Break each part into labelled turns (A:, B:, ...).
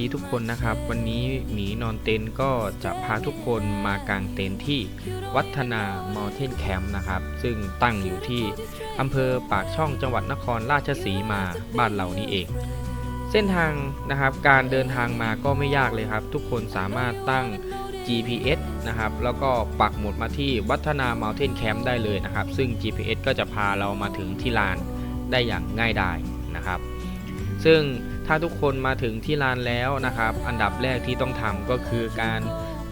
A: ดีทุกคนนะครับ วันนี้หมีนอนเต็นก็จะพาทุกคนมากางเต็นที่วัฒนา Mountain Camp นะครับ ซึ่งตั้งอยู่ที่อำเภอปากช่องจังหวัดนครราชสีมาบ้านเรานี่เอง เส้นทางนะครับการเดินทางมาก็ไม่ยากเลยครับ ทุกคนสามารถตั้ง GPS นะครับ แล้วก็ปักหมุดมาที่วัฒนา Mountain Camp ได้เลยนะครับ ซึ่ง GPS ก็จะพาเรามาถึงที่ลานได้อย่างง่ายดายนะครับ ซึ่ง ถ้าทุกคนมาถึงที่ลานแล้วนะครับ อันดับแรกที่ต้องทำก็คือการ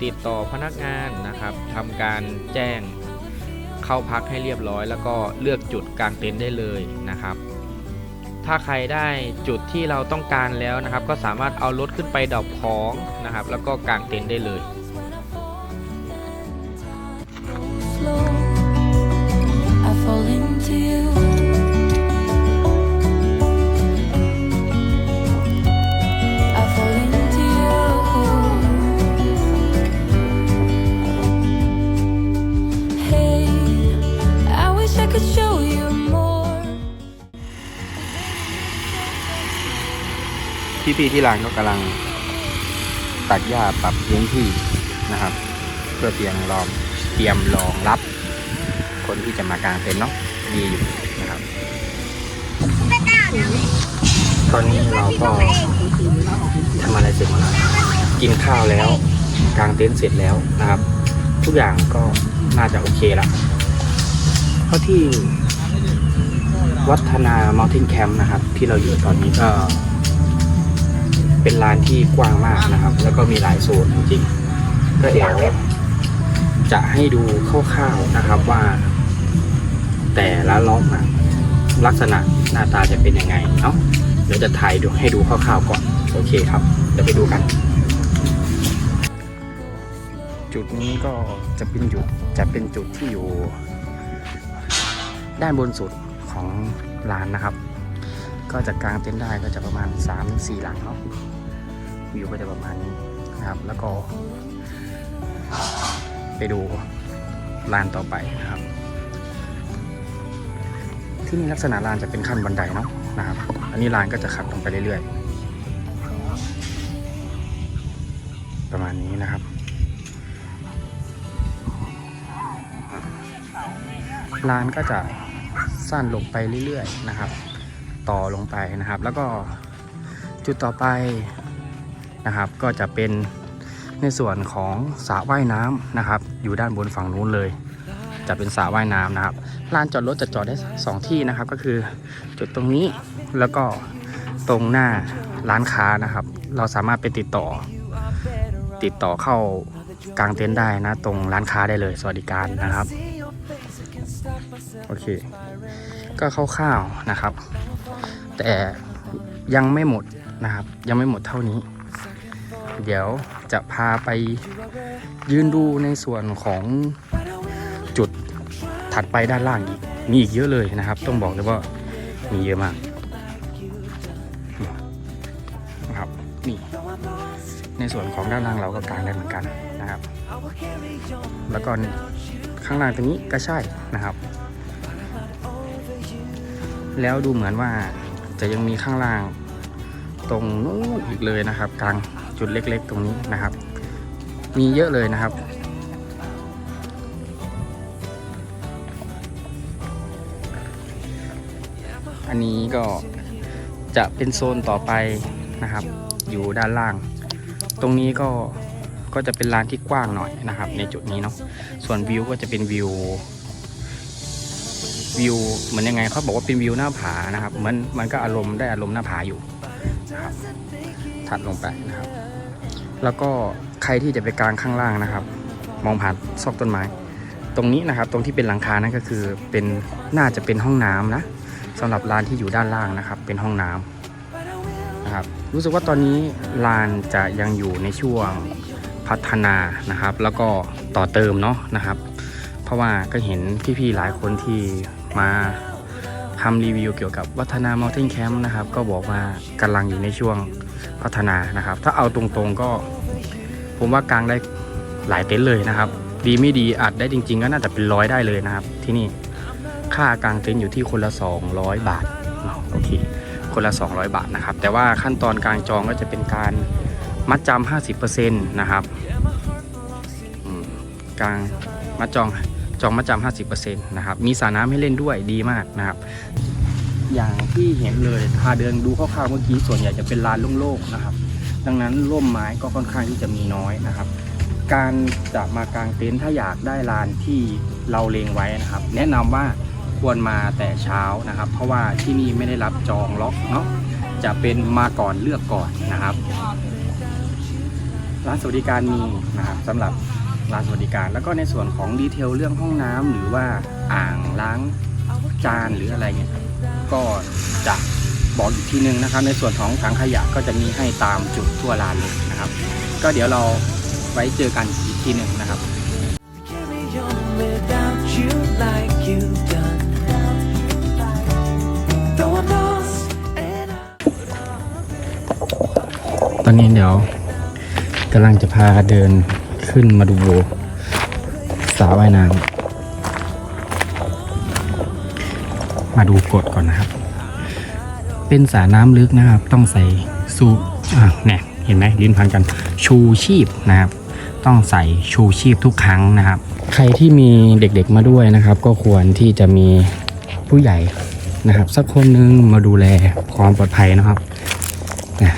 A: ติดต่อพนักงานนะครับทำการแจ้งเข้าพักให้เรียบร้อย แล้วก็เลือกจุดกางเต็นท์ได้เลยนะครับ ถ้าใครได้จุดที่เราต้องการแล้วนะครับ ก็สามารถเอารถขึ้นไปดรอปของนะครับ แล้วก็กางเต็นท์ได้เลย
B: พี่ๆที่ร้านก็กำลังตัดหญ้าปรับพื้นที่นะครับ เพื่อเตรียมรองเตรียมรองรับ คนที่จะมากางเต็นท์เนาะดีอยู่นะครับ ตอนนี้เราก็ทำอะไรเสร็จหมดแล้วกินข้าวแล้วกางเต็นท์เสร็จแล้วนะครับ ทุกอย่างก็น่าจะโอเคละเพราะที่วัฒนา Mountain Camp นะครับ ที่เราอยู่ตอนนี้ก็ เป็นร้านที่กว้างมากนะครับ แล้วก็มีหลายโซนจริงๆก็เดี๋ยวจะให้ดูคร่าวๆนะครับว่า แต่ละล็อกนะลักษณะหน้าตาจะเป็นยังไงเนาะเดี๋ยวจะถ่ายดูให้ดูคร่าวๆก่อน โอเคครับเดี๋ยวไปดูกัน จุดนี้ก็จะเป็นจุดจะเป็นจุดที่อยู่ ด้านบนสุดของร้านนะครับ ก็จะกางเต็นท์ได้ก็จะประมาณ3-4ถึง4หลังเนาะ วิวก็จะประมาณนี้นะครับ แล้วก็ ไปดูลานต่อไปนะครับ ที่นี่ลักษณะลานจะเป็นขั้นบันไดเนาะนะครับ อันนี้ลานก็จะขับลงไปเรื่อยๆ ประมาณนี้นะครับลานก็จะสั้นลงไปเรื่อยๆนะครับ ต่อลงไปนะครับ แล้วก็จุดต่อไป นะครับ ก็จะเป็นในส่วนของสระว่ายน้ำนะครับ อยู่ด้านบนฝั่งนู้นเลย จะเป็นสระว่ายน้ำนะครับลานจอดรถจะจอดได้สองที่นะครับ ก็คือจุดตรงนี้แล้วก็ตรงหน้าร้านค้านะครับ เราสามารถไปติดต่อ ติดต่อเข้ากลางเต็นท์ได้นะ ตรงร้านค้าได้เลยสวัสดิการนะครับโอเค ก็คร่าวๆนะครับ แต่ยังไม่หมดนะครับ ยังไม่หมดเท่านี้ เดี๋ยวจะพาไปยืนดูในส่วนของจุดถัดไปด้านล่างอีก มีอีกเยอะเลยนะครับ ต้องบอกเลยว่ามีเยอะมากนะครับนี่ ในส่วนของด้านล่างเราก็กางได้เหมือนกันนะครับ แล้วก็ข้างล่างตรงนี้ก็ใช่นะครับ แล้วดูเหมือนว่าจะยังมีข้างล่างตรงนู้นอีกเลยนะครับกลาง จุดเล็ก ๆ ตรงนี้นะครับ มีเยอะเลยนะครับ อันนี้ก็จะเป็นโซนต่อไปนะครับ อยู่ด้านล่าง ตรงนี้ก็ก็จะเป็นลานที่กว้างหน่อยนะครับ ในจุดนี้เนาะส่วนวิวก็จะเป็นวิววิวเหมือนยังไงเขาบอกว่าเป็นวิวหน้าผานะครับเหมือนมันก็อารมณ์ได้อารมณ์หน้าผาอยู่นะครับถัดลงไปนะครับ แล้วก็ใครที่จะไปกลางข้างล่างนะครับ มองผ่านซอกต้นไม้ ตรงนี้นะครับตรงที่เป็นหลังคานั่นก็คือเป็นน่าจะเป็นห้องน้ำนะสำหรับลานที่อยู่ด้านล่างนะครับ เป็นห้องน้ำนะครับรู้สึกว่าตอนนี้ลานจะยังอยู่ในช่วงพัฒนานะครับ แล้วก็ต่อเติมเนาะนะครับ เพราะว่าก็เห็นพี่ๆหลายคนที่มาทำรีวิวเกี่ยวกับวัฒนา Mountain Camp นะครับ ก็บอกว่ากำลังอยู่ในช่วง พัฒนานะครับ ถ้าเอาตรงๆก็ ผมว่ากลางได้หลายเต็นท์เลยนะครับ ดีไม่ดีอัดได้จริง ๆ ก็น่าจะเป็นร้อยได้เลยนะครับ ที่นี่ค่ากลางเต็นท์อยู่ที่คนละ 200 บาทเนาะโอเคคนละ 200 บาทนะครับ แต่ว่าขั้นตอนการจองก็จะเป็นการมัดจำ50%นะครับอืมการมัดจองจองมัดจำ50%นะครับ มีสระน้ำให้เล่นด้วยดีมากนะครับ อย่างที่เห็นเลยพาเดินดูคร่าวๆเมื่อกี้ส่วนใหญ่จะเป็นลานโล่งๆนะครับ ดังนั้นร่มไม้ก็ค่อนข้างที่จะมีน้อยนะครับ การจะมากางเต็นท์ถ้าอยากได้ลานที่เราเลงไว้นะครับ แนะนำว่าควรมาแต่เช้านะครับ เพราะว่าที่นี่ไม่ได้รับจองล็อกเนาะจะเป็นมาก่อนเลือกก่อนนะครับ ร้านสวัสดิการมีนะครับสำหรับร้านสวัสดิการ แล้วก็ในส่วนของดีเทลเรื่องห้องน้ำหรือว่าอ่างล้างจานหรืออะไรเงี้ย ก็จะบอกอีกทีนึงนะครับ ในส่วนของถังขยะก็จะมีให้ตามจุดทั่วลานเลยนะครับ ก็เดี๋ยวเราไว้เจอกันอีกทีหนึ่งนะครับ ตอนนี้เดี๋ยวกำลังจะพาเดินขึ้นมาดูสระว่ายน้ำ มาดูกฎก่อนนะครับ เป็นสระน้ำลึกนะครับ ต้องใส่สูอะเนี่ยเห็นไหมลิ้นพันกันชูชีพนะครับ ต้องใส่ชูชีพทุกครั้งนะครับ ใครที่มีเด็กๆมาด้วยนะครับ ก็ควรที่จะมีผู้ใหญ่นะครับ สักคนหนึงมาดูแลความปลอดภัยนะครับนะ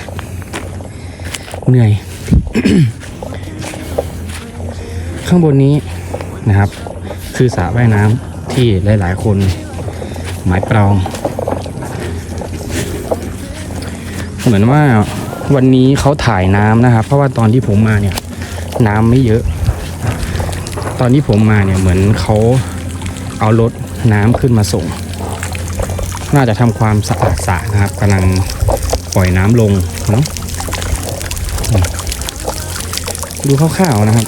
B: เหนื่อย ข้างบนนี้นะครับ คือสระว่ายน้ำที่หลาย ๆ คน หมายปรอง เหมือนว่าวันนี้เขาถ่ายน้ำนะครับ เพราะว่าตอนที่ผมมาเนี่ย น้ำไม่เยอะ ตอนที่ผมมาเนี่ยเหมือนเขาเอารถน้ำขึ้นมาส่ง น่าจะทำความสะอาดสระนะครับกำลังปล่อยน้ำลงเนาะดูคร่าวๆนะครับ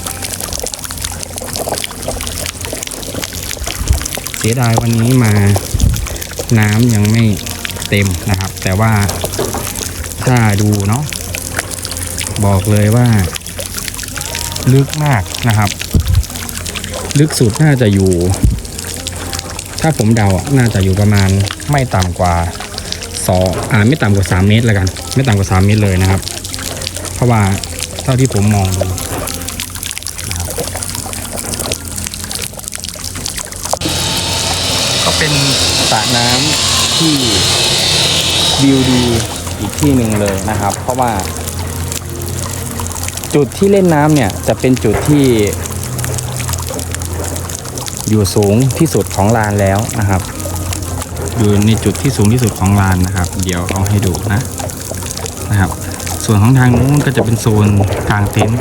B: เสียดายวันนี้มา น้ำยังไม่เต็มนะครับ แต่ว่าถ้าดูเนาะบอกเลยว่า ลึกมากนะครับ ลึกสุดน่าจะอยู่ ถ้าผมเดาอะน่าจะอยู่ประมาณไม่ต่ำกว่าสองอ่าไม่ต่ำกว่า3เมตรล้วกัน ไม่ต่ำกว่า3เมตรเลยนะครับ เพราะว่าเท่าที่ผมมองดูก็เป็น ระน้ำที่วิวดีอีกที่หนึ่งเลยนะครับ เพราะว่า จุดที่เล่นน้ำเนี่ยจะเป็นจุดที่ อยู่สูงที่สุดของลานแล้วนะครับ อยู่ในจุดที่สูงที่สุดของลานนะครับ เดี๋ยวเอาให้ดูนะนะครับ ส่วนของทางนู้นก็จะเป็นโซนกลางเต็นท์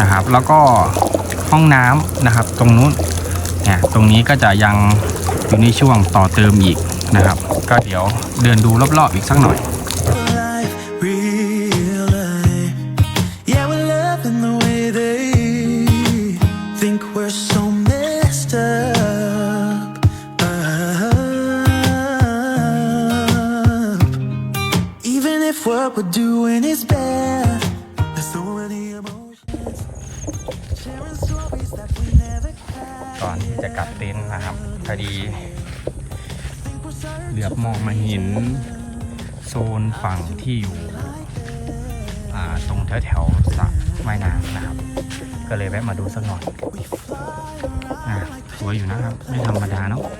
B: นะครับ แล้วก็ห้องน้ำนะครับ ตรงนู้นเนี่ยตรงนี้ก็จะยัง อยู่ในช่วงต่อเติมอีกนะครับ ก็เดี๋ยวเดินดูรอบๆอีกสักหน่อย มาดูสักหน่อยอะสวยอยู่นะครับ ไม่ธรรมดาเนาะอะ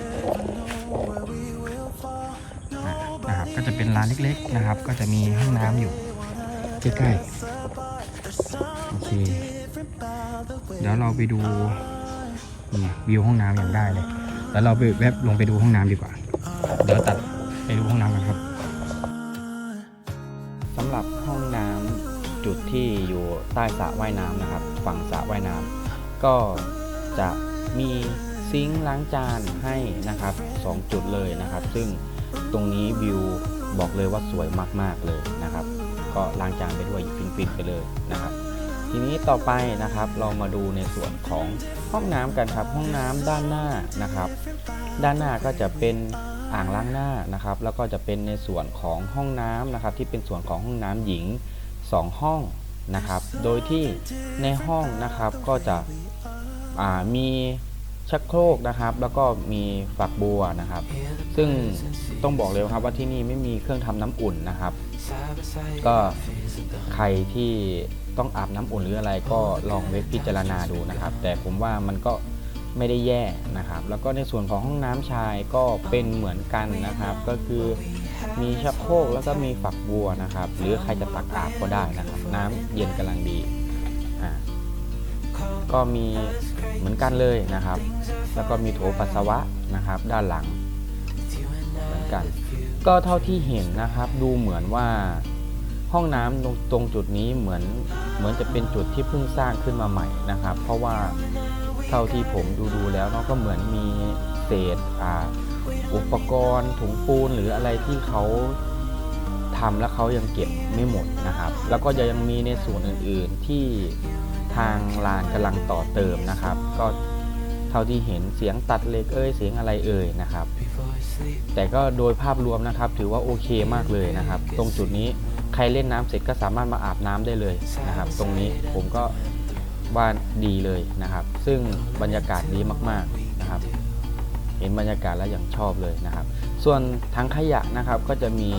B: นะครับก็จะเป็นร้านเล็ก ๆนะครับ ก็จะมีห้องน้ำอยู่ใกล้ๆโอเคเดี๋ยวเราไปดูนี่วิวห้องน้ำอย่างได้เลยแล้วเราไปแวบลงไปดูห้องน้ำดีกว่า เดี๋ยวตัดไปดูห้องน้ำกันครับ จุดที่อยู่ใต้สระว่ายน้ำนะครับ ฝั่งสระว่ายน้ำก็จะมีซิงค์ล้างจานให้นะครับสองจุดเลยนะครับ ซึ่งตรงนี้วิวบอกเลยว่าสวยมากๆเลยนะครับ ก็ล้างจานไปด้วยฟินๆไปเลยนะครับ ทีนี้ต่อไปนะครับเรามาดูในส่วนของห้องน้ำกันครับห้องน้ำด้านหน้านะครับ ด้านหน้าก็จะเป็นอ่างล้างหน้านะครับ แล้วก็จะเป็นในส่วนของห้องน้ำนะครับ ที่เป็นส่วนของห้องน้ำหญิง 2 ห้องนะครับ โดยที่ในห้องนะครับก็จะอ่ามีชักโครกนะครับ แล้วก็มีฝักบัวนะครับ ซึ่งต้องบอกเลยครับว่าที่นี่ไม่มีเครื่องทำน้ำอุ่นนะครับ ก็ใครที่ต้องอาบน้ำอุ่นหรืออะไรก็ลองเวทพิจารณาดูนะครับ แต่ผมว่ามันก็ไม่ได้แย่นะครับ แล้วก็ในส่วนของห้องน้ำชายก็เป็นเหมือนกันนะครับ ก็คือ มีชักโครกแล้วก็มีฝักบัวนะครับ หรือใครจะตักอาบก็ได้นะครับ น้ำเย็นกำลังดีอ่าก็มีเหมือนกันเลยนะครับ แล้วก็มีโถปัสสาวะนะครับ ด้านหลังเหมือนกัน ก็เท่าที่เห็นนะครับดูเหมือนว่าห้องน้ำตรงตรงจุดนี้เหมือนเหมือนจะเป็นจุดที่เพิ่งสร้างขึ้นมาใหม่นะครับ เพราะว่าเท่าที่ผมดูดูแล้วเนาะก็เหมือนมีเศษอ่า อุปกรณ์ถุงปูนหรืออะไรที่เขาทำแล้วเขายังเก็บไม่หมดนะครับ แล้วก็ยังมีในส่วนอื่นๆที่ทางลานกำลังต่อเติมนะครับ ก็เท่าที่เห็นเสียงตัดเหล็กเอ่ยเสียงอะไรเอ่ยนะครับ แต่ก็โดยภาพรวมนะครับ ถือว่าโอเคมากเลยนะครับ ตรงจุดนี้ใครเล่นน้ำเสร็จก็สามารถมาอาบน้ำได้เลยนะครับ ตรงนี้ผมก็ว่าดีเลยนะครับ ซึ่งบรรยากาศดีมากๆนะครับ เห็นบรรยากาศแล้วอย่างชอบเลยนะครับ ส่วนทังขยะนะครับก็จะมี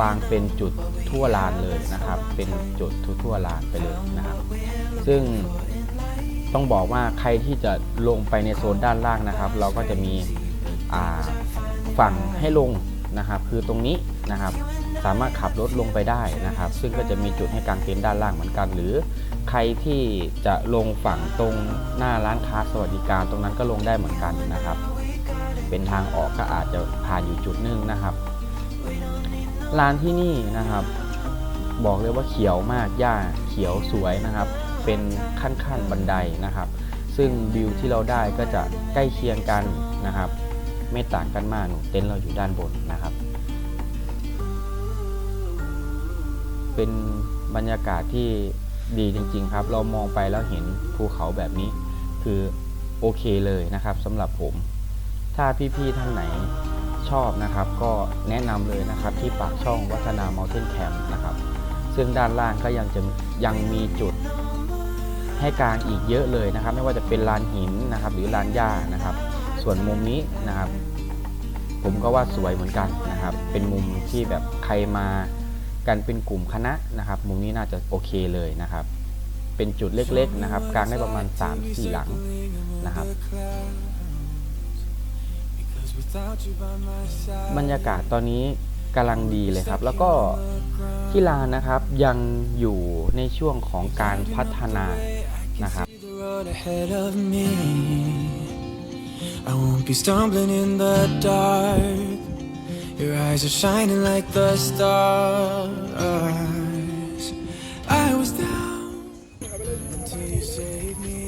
B: วางเป็นจุดทั่วลานเลยนะครับ เป็นจุดทั่วลานไปเลยนะครับ ซึ่งต้องบอกว่าใครที่จะลงไปในโซนด้านล่างนะครับ เราก็จะมีฝั่งให้ลงนะครับ คือตรงนี้นะครับ สามารถขับรถลงไปได้นะครับ ซึ่งก็จะมีจุดให้กางเต็นท์ด้านล่างเหมือนกัน หรือใครที่จะลงฝั่งตรงหน้าร้านค้าสวัสดิการตรงนั้นก็ลงได้เหมือนกันนะครับ เป็นทางออกก็อาจจะผ่านอยู่จุดหนึงนะครับลานที่นี่นะครับ บอกเลยว่าเขียวมากหญ้าเขียวสวยนะครับ เป็นขั้นๆบันไดนะครับ ซึ่งวิวที่เราได้ก็จะใกล้เคียงกันนะครับ ไม่ต่างกันมากหนูเต็นท์เราอยู่ด้านบนนะครับ เป็นบรรยากาศที่ดีจริง ๆ ครับ เรามองไปแล้วเห็นภูเขาแบบนี้ คือโอเคเลยนะครับสำหรับผม ถ้าพี่ๆท่านไหนชอบนะครับ ก็แนะนำเลยนะครับที่ปากช่องวัฒนา Mountain Camp นะครับ ซึ่งด้านล่างก็ยังจะยังมีจุดให้กางอีกเยอะเลยนะครับ ไม่ว่าจะเป็นลานหินนะครับ หรือลานหญ้านะครับ ส่วนมุมนี้นะครับ ผมก็ว่าสวยเหมือนกันนะครับ เป็นมุมที่แบบใครมากันเป็นกลุ่มคณะนะครับ มุมนี้น่าจะโอเคเลยนะครับ เป็นจุดเล็กๆนะครับ กลางได้ประมาณ3-4หลังนะครับ บรรยากาศตอนนี้กำลังดีเลยครับ แล้วก็ที่ลานนะครับยังอยู่ในช่วงของการพัฒนานะครับ
C: the road ahead of me. I won't be stumbling in the dark. Your eyes are shining like the stars. I was down until you saved me.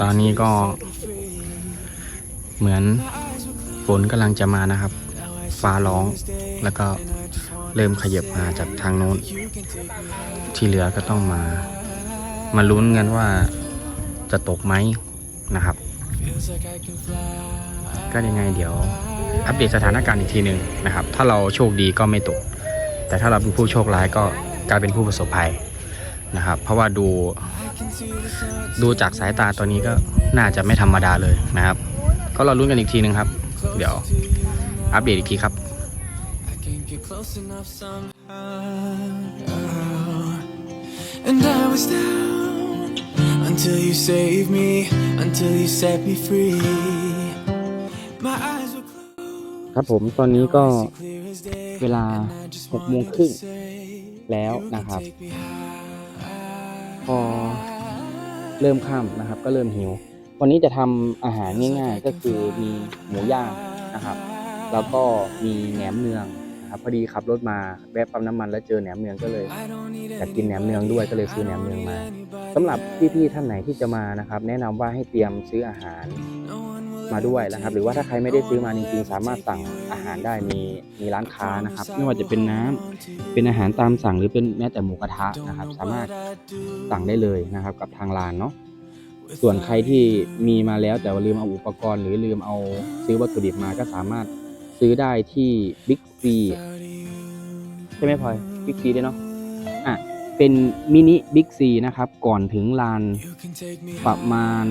D: ตอนนี้ก็
C: Free.
D: เหมือน ฝนกำลังจะมานะครับ ฟ้าร้องแล้วก็เริ่มขยับมาจากทางโน้น ที่เหลือก็ต้องมา มาลุ้นกันว่าจะตกไหมนะครับ ก็ยังไงเดี๋ยว อัปเดตสถานการณ์อีกทีหนึ่งนะครับ ถ้าเราโชคดีก็ไม่ตก แต่ถ้าเราเป็นผู้โชคร้ายก็กลายเป็นผู้ประสบภัยนะครับ เพราะว่าดู ดูจากสายตาตอนนี้ก็น่าจะไม่ธรรมดาเลยนะครับ ก็เราลุ้นกันอีกทีหนึ่งครับ เดี๋ยวอัปเดตอีกทีครับ
C: I can't get close enough somehow. And I was down until you saved me, until you set me free. My eyes were closed.
D: ครับผมตอนนี้ก็
C: now I see clear as day,
D: เวลา
C: and I just
D: 6โมง
C: wanted
D: ครึ่ง
C: to say,
D: แล้ว
C: you can
D: นะครับ
C: take me high.
D: พอเริ่มค่ำนะครับ ก็เริ่มหิว วันนี้จะทำอาหารง่ายๆ ก็คือมีหมูย่างนะครับ แล้วก็มีแหนมเนืองนะครับพอดีขับรถมาแวะปั๊มน้ำมันแล้วเจอแหนมเนืองก็เลย
C: I don't need
D: อยากกินแหนมเนืองด้วยก็เลยซื้อแหนมเนืองมา
C: anybody
D: สำหรับพี่ๆท่านไหนที่จะมานะครับ แนะนำว่าให้เตรียมซื้ออาหาร
C: No one will
D: มาด้วยนะครับ หรือว่าถ้าใครไม่ได้ซื้อมาจริงๆสามารถสั่งอาหารได้มีมีร้านค้านะครับ ไม่ว่าจะเป็นน้ำเป็นอาหารตามสั่งหรือเป็นแม้แต่หมูกระทะนะครับ สามารถสั่งได้เลยนะครับ กับทางร้านเนาะ ส่วนใครที่มีมาแล้วแต่ว่าลืมเอาอุปกรณ์ หรือลืมเอาซื้อวัตถุดิบมาก็สามารถซื้อได้ที่บิ๊กซีใช่ไหมพลอยบิ๊กซีได้เนาะอะเป็นมินิบิ๊กซีนะครับ ก่อนถึงลานประมาณ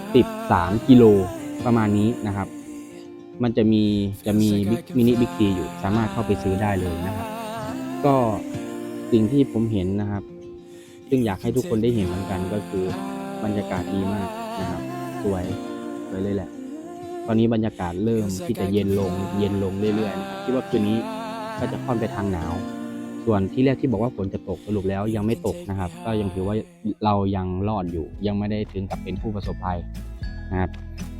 B: 13 กิโลประมาณนี้นะครับ มันจะมีจะมีมินิบิ๊กซีอยู่สามารถเข้าไปซื้อได้เลยนะครับ ก็สิ่งที่ผมเห็นนะครับ ซึ่งอยากให้ทุกคนได้เห็นเหมือนกันก็คือ บรรยากาศดีมากนะครับ สวยสวยเลยแหละ ตอนนี้บรรยากาศเริ่มที่จะเย็นลงเย็นลงเรื่อยๆนะครับคิดว่าคืนนี้ก็จะค่อนไปทางหนาว ส่วนที่แรกที่บอกว่าฝนจะตกสรุปแล้วยังไม่ตกนะครับ ก็ยังถือว่าเรายังรอดอยู่ ยังไม่ได้ถึงกับเป็นผู้ประสบภัยนะครับ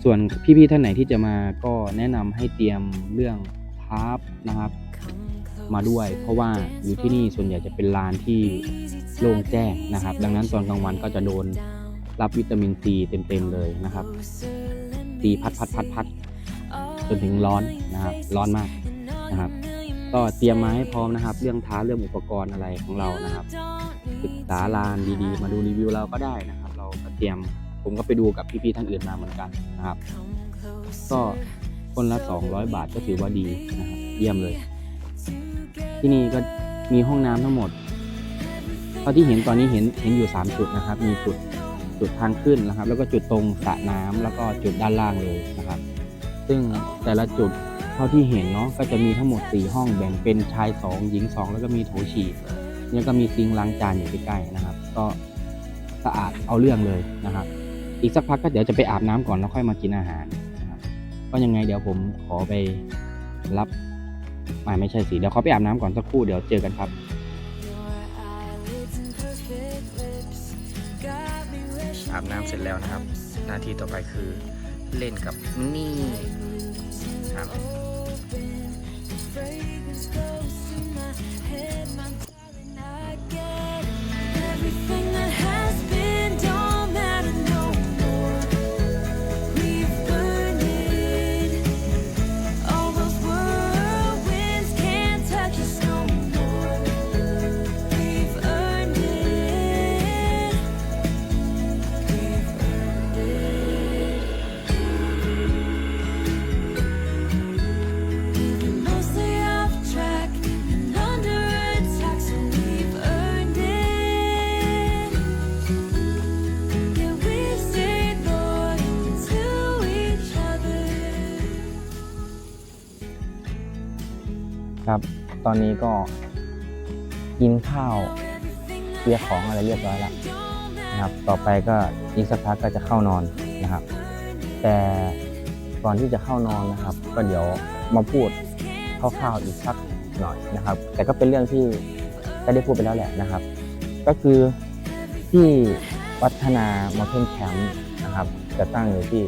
B: ส่วนพี่ๆท่านไหนที่จะมาก็แนะนำให้เตรียมเรื่องทาร์ปนะครับ มาด้วย เพราะว่าอยู่ที่นี่ส่วนใหญ่จะเป็นลานที่โล่งแจ้งนะครับ ดังนั้นตอนกลางวันก็จะโดน รับวิตามินซีเต็มๆเลยนะครับตีพัดพัดพัดพัดจนถึงร้อนนะครับร้อนมากนะครับ ก็เตรียมมาให้พร้อมนะครับ เรื่องท้าเรื่องอุปกรณ์อะไรของเรานะครับศึกษาลานดีๆ มาดูรีวิวเราก็ได้นะครับ เราก็เตรียมผมก็ไปดูกับพี่ๆท่านอื่นมาเหมือนกันนะครับ ก็คนละ 200 บาทก็ถือว่าดีนะครับเยี่ยมเลย ที่นี่ก็มีห้องน้ำทั้งหมดเท่าที่เห็นตอนนี้เห็นเห็นอยู่ 3 จุดนะครับ มีจุด จุดทางขึ้นนะครับ แล้วก็จุดตรงสระน้ำแล้วก็จุดด้านล่างเลยนะครับ ซึ่งแต่ละจุดเท่าที่เห็นเนาะก็จะมีทั้งหมด 4 ห้องแบ่งเป็นชาย 2 หญิง 2 แล้วก็มีโถฉี่แล้วก็มีซิงล้างจานอยู่ใกล้ๆนะครับ ก็สะอาดเอาเรื่องเลยนะครับ อีกสักพักก็เดี๋ยวจะไปอาบน้ำก่อนแล้วค่อยมากินอาหารนะครับก็ยังไงเดี๋ยวผมขอไปรับไม่ไม่ใช่สิเดี๋ยวเขาไปอาบน้ำก่อนสักครู่เดี๋ยวเจอกันครับ อาบน้ำเสร็จแล้วนะครับ หน้าที่ต่อไปคือเล่นกับนี่ครับ ครับ ตอนนี้ก็กินข้าวเคลียร์ของอะไรเรียบร้อยแล้วนะครับ ต่อไปก็อีกสักพักก็จะเข้านอนนะครับ แต่ก่อนที่จะเข้านอนนะครับ ก็เดี๋ยวมาพูดคร่าวๆอีกสักหน่อยนะครับ แต่ก็เป็นเรื่องที่ก็ได้พูดไปแล้วแหละนะครับ ก็คือที่วัฒนามอเทนแคมป์นะครับ จะตั้งอยู่ที่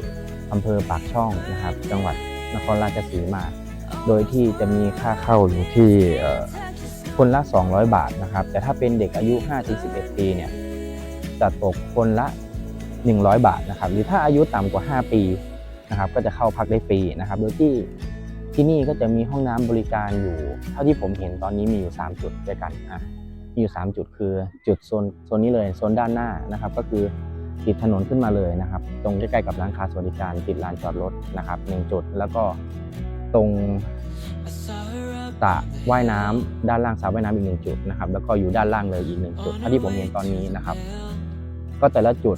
B: อำเภอปากช่องนะครับ จังหวัดนครราชสีมา โดยที่จะมีค่าเข้าอยู่ที่คนละ 200 บาทนะครับ แต่ถ้าเป็นเด็กอายุ 5-11 ปีเนี่ยจะตกคนละ 100 บาทนะครับ หรือถ้าอายุต่ำกว่า 5 ปีนะครับก็จะเข้าพักได้ฟรีนะครับ โดยที่ที่นี่ก็จะมีห้องน้ำบริการอยู่ เท่าที่ผมเห็นตอนนี้มีอยู่ 3 จุดด้วยกันอะมีอยู่ 3 จุดคือจุดโซนโซนนี้เลยโซนด้านหน้านะครับ ก็คือติดถนนขึ้นมาเลยนะครับ ตรงใกล้ๆกับร้านค้าสวัสดิการติดลานจอดรถนะครับหนึ่งจุดแล้วก็ ตรงสระว่ายน้ำด้านล่างสระว่ายน้ำอีกหนึ่งจุดนะครับแล้วก็อยู่ด้านล่างเลยอีกหนึ่งจุดเท่าที่ผมเห็นตอนนี้นะครับ ก็แต่ละจุด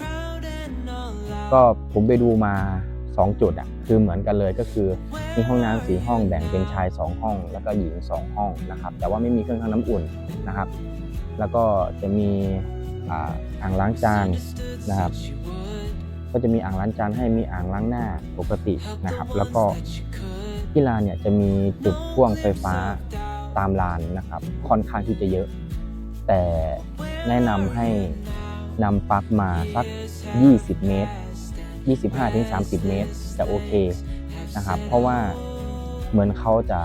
B: ก็ผมไปดูมา 2 จุดอะคือเหมือนกันเลยก็คือมีห้องน้ำสีห้องแบ่งเป็นชาย 2 ห้อง แล้วก็หญิง 2 ห้องนะครับแต่ว่าไม่มีเครื่องทำน้ำอุ่นนะครับ แล้วก็จะมีอ่างล้างจานนะครับก็จะมีอ่างล้างจานให้มีอ่างล้างหน้าปกตินะครับ แล้วก็ ที่ลานเนี่ยจะมีจุดพ่วงไฟฟ้าตามลานนะครับ ค่อนข้างที่จะเยอะ แต่แนะนำให้นำปลั๊กมาสัก 20 เมตร 25-30 เมตรจะโอเคนะครับ เพราะว่าเหมือนเขาจะ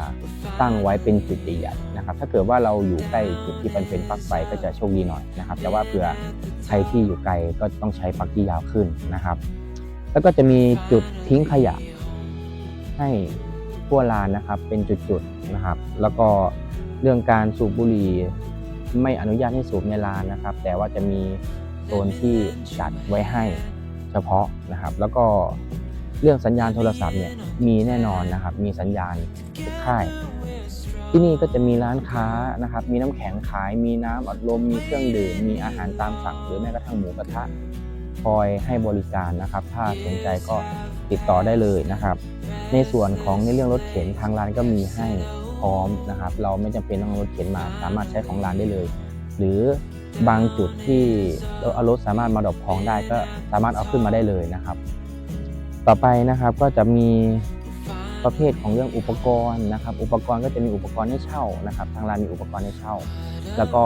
B: ตั้งไว้เป็นจุดใหญ่ๆนะครับ ถ้าเกิดว่าเราอยู่ใกล้จุดที่มันเป็นปลั๊กไฟก็จะโชคดีหน่อยนะครับ แต่ว่าเผื่อใครที่อยู่ไกลก็ต้องใช้ปลั๊กที่ยาวขึ้นนะครับ แล้วก็จะมีจุดทิ้งขยะให้ ทั่วลานนะครับ เป็นจุดๆนะครับ แล้วก็เรื่องการสูบบุหรี่ไม่อนุญาตให้สูบในลานนะครับ แต่ว่าจะมีโซนที่จัดไว้ให้เฉพาะนะครับ แล้วก็เรื่องสัญญาณโทรศัพท์เนี่ยมีแน่นอนนะครับ มีสัญญาณทุกค่าย ที่นี่ก็จะมีร้านค้านะครับ มีน้ำแข็งขาย มีน้ำอัดลม มีเครื่องดื่ม มีอาหารตามสั่ง หรือแม้กระทั่งหมูกระทะคอยให้บริการนะครับ ถ้าสนใจก็ติดต่อได้เลยนะครับ ในส่วนของในเรื่องรถเข็นทางร้านก็มีให้พร้อมนะครับ เราไม่จำเป็นต้องเอารถเข็นมาสามารถใช้ของร้านได้เลย หรือบางจุดที่เราเอารถสามารถมาดรอปของได้ก็สามารถเอาขึ้นมาได้เลยนะครับ ต่อไปนะครับก็จะมีประเภทของเรื่องอุปกรณ์นะครับ อุปกรณ์ก็จะมีอุปกรณ์ให้เช่านะครับ ทางร้านมีอุปกรณ์ให้เช่า แล้วก็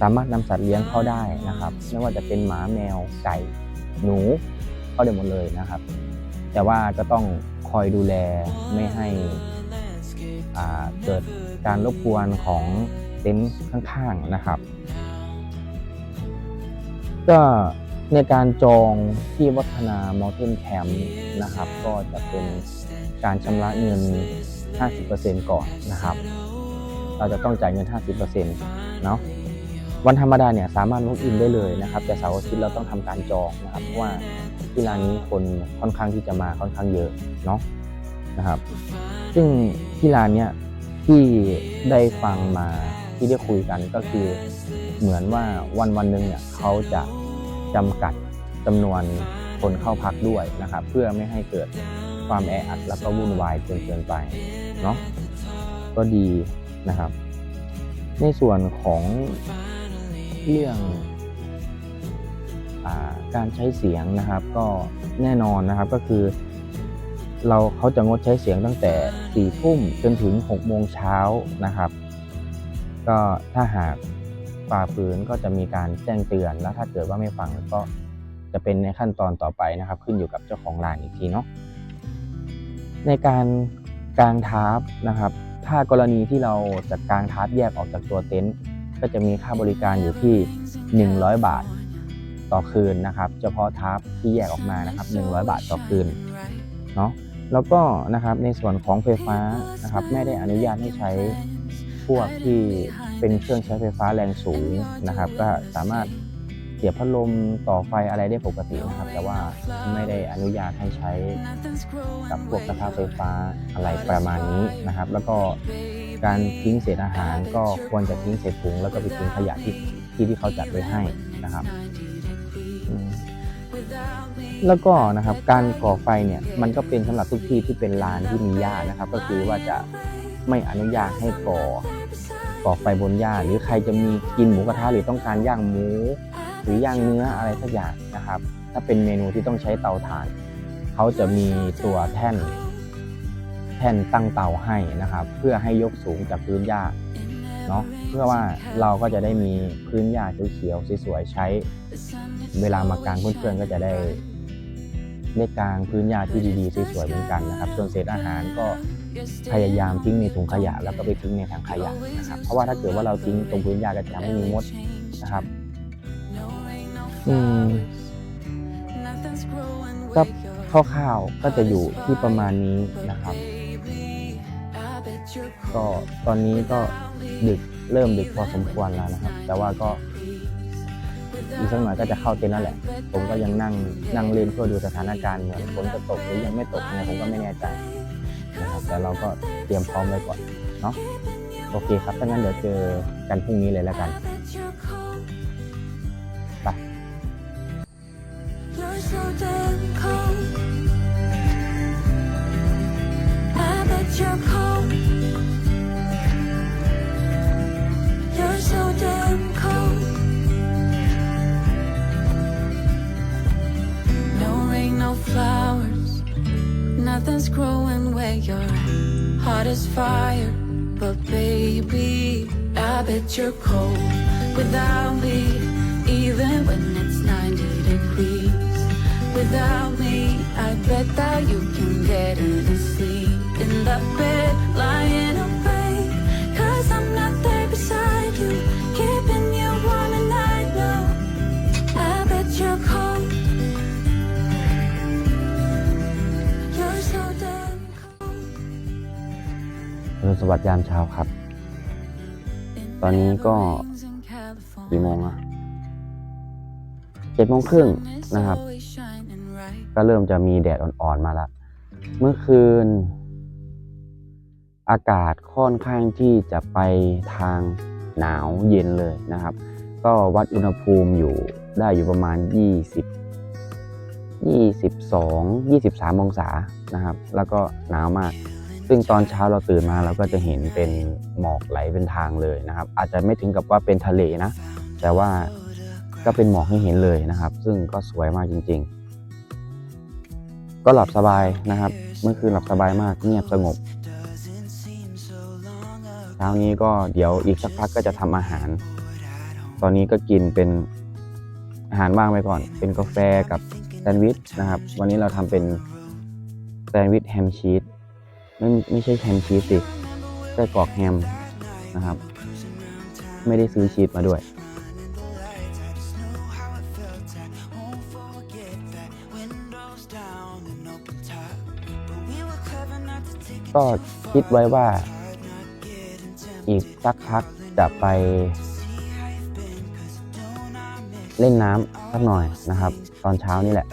B: สามารถนำสัตว์เลี้ยงเข้าได้นะครับ ไม่ว่าจะเป็นหมาแมวไก่หนูเข้าได้หมดเลยนะครับ แต่ว่าก็ต้อง คอยดูแลไม่ให้เกิดการรบกวนของเต็นท์ข้างๆนะครับ ก็ในการจองที่วัฒนา Mountain Camp นะครับ ก็จะเป็นการชำระเงิน 50%ก่อนนะครับ เราจะต้องจ่ายเงิน 50%เนาะ วันธรรมดาเนี่ยสามารถล็อกอินได้เลยนะครับแต่เสาร์อาทิตย์เราต้องทำการจองนะครับเพราะว่าที่ร้านนี้คนค่อนข้างที่จะมาค่อนข้างเยอะเนาะนะครับ ซึ่งที่ร้านเนี้ยที่ได้ฟังมาที่ได้คุยกันก็คือเหมือนว่าวันวันหนึ่งเนี่ยเขาจะจำกัดจำนวนคนเข้าพักด้วยนะครับ เพื่อไม่ให้เกิดความแออัดแล้วก็วุ่นวายจนเกินไปเนาะก็ดีนะครับ ในส่วนของ เรื่องอการใช้เสียงนะครับ ก็แน่นอนนะครับก็คือ เราเขาจะงดใช้เสียงตั้งแต่4ี่ทุ่มจนถึง6กโมงเช้านะครับ ก็ถ้าหากฝ่าฝืนก็จะมีการแจ้งเตือนแล้วถ้าเกิดว่าไม่ฟังก็จะเป็นในขั้นตอนต่อไปนะครับ ขึ้นอยู่กับเจ้าของร้านอีกทีเนาะในการกางทาร์ปนะครับ ถ้ากรณีที่เราจะกางทาร์ปแยกออกจากตัวเต็นท์ ก็จะมีค่าบริการอยู่ที่ 100 บาทต่อคืนนะครับ เฉพาะทาร์ปที่แยกออกมานะครับ 100 บาทต่อคืนเนาะแล้วก็นะครับในส่วนของไฟฟ้านะครับไม่ได้อนุญาตให้ใช้พวกที่เป็นเครื่องใช้ไฟฟ้าแรงสูงนะครับ ก็สามารถเสียบพัดลมต่อไฟอะไรได้ปกตินะครับ แต่ว่าไม่ได้อนุญาตให้ใช้กับพวกกระทะไฟฟ้าอะไรประมาณนี้นะครับ แล้วก็ การทิ้งเศษอาหารก็ควรจะทิ้งเศษถุงแล้วก็ไปทิ้งขยะที่ที่ที่เขาจัดไว้ให้นะครับ แล้วก็นะครับการก่อไฟเนี่ยมันก็เป็นสำหรับทุกที่ที่เป็นลานที่มีหญ้านะครับ ก็คือว่าจะไม่อนุญาตให้ก่อก่อไฟบนหญ้าหรือใครจะมีกินหมูกระทะหรือต้องการย่างหมู หรือย่างเนื้ออะไรสักอย่างนะครับ ถ้าเป็นเมนูที่ต้องใช้เตาถ่าน เขาจะมีตัวแท่น ท่นตั้งเตาให้นะครับ เพื่อให้ยกสูงจากพื้นหญ้าเนาะเพื่อว่าเราก็จะได้มีพื้นหญ้าเขียวๆสวยๆใช้ เวลามากางเพื่อนๆก็จะได้ได้กางพื้นหญ้าที่ดีๆสวยๆเหมือนกันนะครับ ส่วนเศษอาหารก็พยายามทิ้งในถุงขยะ แล้วก็ไปทิ้งในถังขยะนะครับ เพราะว่าถ้าเกิดว่าเราทิ้งตรงพื้นหญ้าก็จะทำให้มีมดนะครับอืมก็คร่าวๆก็จะอยู่ที่ประมาณนี้นะครับ ก็ตอนนี้ก็ดึกเริ่มดึกพอสมควรแล้วนะครับ แต่ว่าก็อีกสักหน่อยก็จะเข้าเต็นท์แล้วแหละ ผมก็ยังนั่งนั่งเล่นเพื่อดูสถานการณ์เหมือนฝนจะตกหรือยังไม่ตกยังไงผมก็ไม่แน่ใจนะครับแต่เราก็เตรียมพร้อมไว้ก่อนเนาะโอเคครับถ้างั้นเดี๋ยวเจอกันพรุ่งนี้เลยแล้วกัน
E: growing where your heart is fire. But baby, I bet you're cold without me. Even when it's 90 degrees. Without me, I bet that you can get any sleep in the bed,
B: สวัสดิ์ยามเช้าครับ ตอนนี้ก็กี่โมงอะเจ็ดโมงครึ่งนะครับ ก็เริ่มจะมีแดดอ่อนๆมาแล้วเมื่อคืน อากาศค่อนข้างที่จะไปทางหนาวเย็นเลยนะครับ ก็วัดอุณหภูมิอยู่ได้อยู่ประมาณ22 23 องศานะครับ แล้วก็หนาวมาก ซึ่งตอนเช้าเราตื่นมาเราก็จะเห็นเป็นหมอกไหลเป็นทางเลยนะครับ อาจจะไม่ถึงกับว่าเป็นทะเลนะ แต่ว่าก็เป็นหมอกให้เห็นเลยนะครับ ซึ่งก็สวยมากจริง ๆ ก็หลับสบายนะครับ เมื่อคืนหลับสบายมากเงียบสงบเช้านี้ก็เดี๋ยวอีกสักพักก็จะทำอาหาร ตอนนี้ก็กินเป็นอาหารว่างไปก่อน เป็นกาแฟกับแซนด์วิชนะครับ วันนี้เราทำเป็นแซนด์วิชแฮมชีส ไม่ไม่ใช่แฮมชีสสิไส้กรอกแฮมนะครับ ไม่ได้ซื้อชีสมาด้วย ก็คิดไว้ว่า อีกสักพักจะไป เล่นน้ำสักหน่อยนะครับ ตอนเช้านี่แหละ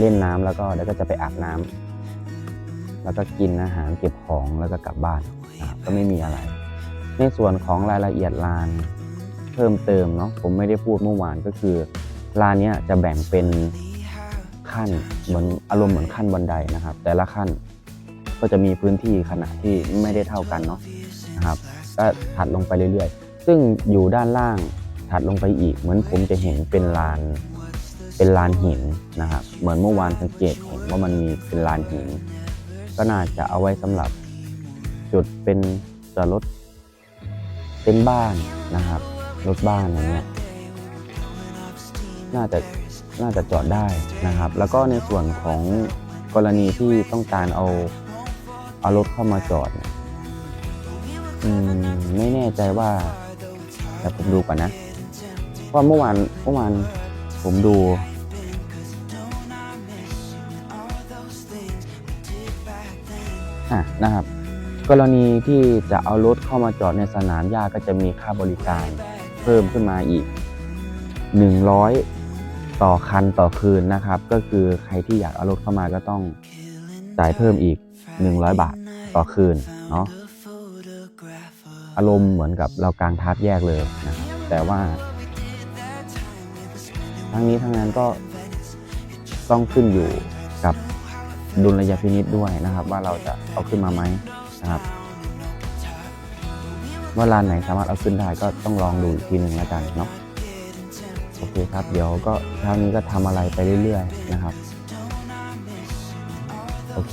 B: เล่นน้ำแล้วก็เดี๋ยวก็จะไปอาบน้ำ แล้วก็กินอาหารเก็บของแล้วก็กลับบ้านนะครับก็ไม่มีอะไร ในส่วนของรายละเอียดลานเพิ่มเติมเนาะผมไม่ได้พูดเมื่อวานก็คือลานนี้จะแบ่งเป็นขั้นเหมือนอารมณ์เหมือนขั้นบันไดนะครับ แต่ละขั้นก็จะมีพื้นที่ขนาดที่ไม่ได้เท่ากันเนาะนะครับ ก็ถัดลงไปเรื่อยๆ ซึ่งอยู่ด้านล่างถัดลงไปอีก เหมือนผมจะเห็นเป็นลานเป็นลานหินนะครับ เหมือนเมื่อวานสังเกตเห็นว่ามันมีเป็นลานหิน ก็น่าจะเอาไว้สำหรับจุดเป็นจอดรถเป็นบ้านนะครับรถบ้านอย่างเงี้ยน่าจะน่าจะจอดได้นะครับ แล้วก็ในส่วนของกรณีที่ต้องการเอาเอารถเข้ามาจอดอืมไม่แน่ใจว่าแต่ผมดูก่อนนะว่าเมื่อวานเมื่อวานผมดู อะนะครับ กรณีที่จะเอารถเข้ามาจอดในสนามหญ้าก็จะมีค่าบริการเพิ่มขึ้นมาอีก 100 ต่อคันต่อคืนนะครับ ก็คือใครที่อยากเอารถเข้ามาก็ต้องจ่ายเพิ่มอีก 100 บาทต่อคืนเนาะอารมณ์เหมือนกับเรากางทับแยกเลยนะครับแต่ว่า ทั้งนี้ทั้งนั้นก็ต้องขึ้นอยู่กับ ดุลยพินิษด้วยนะครับ ว่าเราจะเอาขึ้นมาไหมนะครับว่าลานไหนสามารถเอาขึ้นได้ก็ต้องลองดูอีกทีหนึ่งแล้วกันเนาะโอเคครับ เดี๋ยวก็เช้านี้ก็ทำอะไรไปเรื่อยๆนะครับ โอเค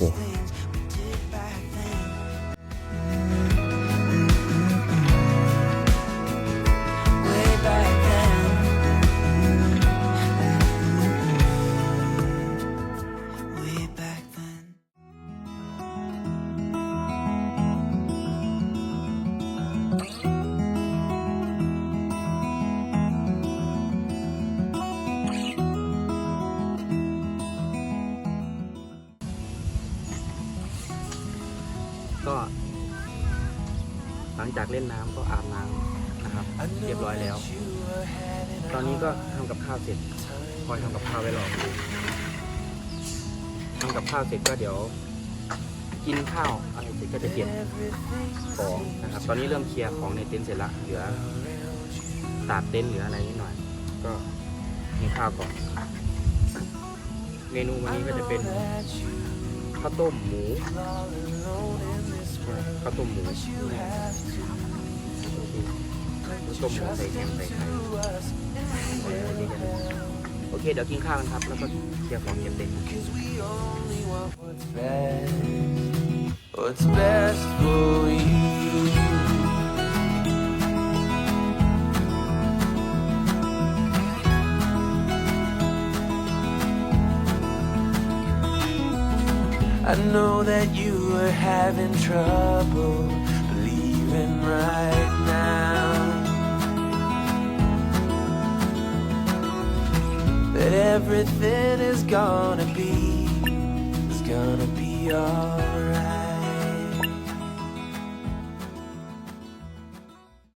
A: ข้าวเสร็จก็เดี๋ยว กินข้าวอะไรเสร็จก็จะเก็บของนะครับ ตอนนี้เริ่มเคลียร์ของในเต็นท์เสร็จละเหลือตากเต็นท์เหลืออะไรนิดหน่อย ก็กินข้าวก่อนเมนูวันนี้ก็จะเป็นข้าวต้มหมูข้าวต้มหมูข้าวต้มหมูใส่แฮมใส่ไข่ โอเค เดี๋ยวกินข้าวกันครับ แล้วก็เคลียร์ของเก็บเต็นท์
C: What's best? What's best for you? I know that you are having trouble believing right That everything is gonna be is gonna be alright.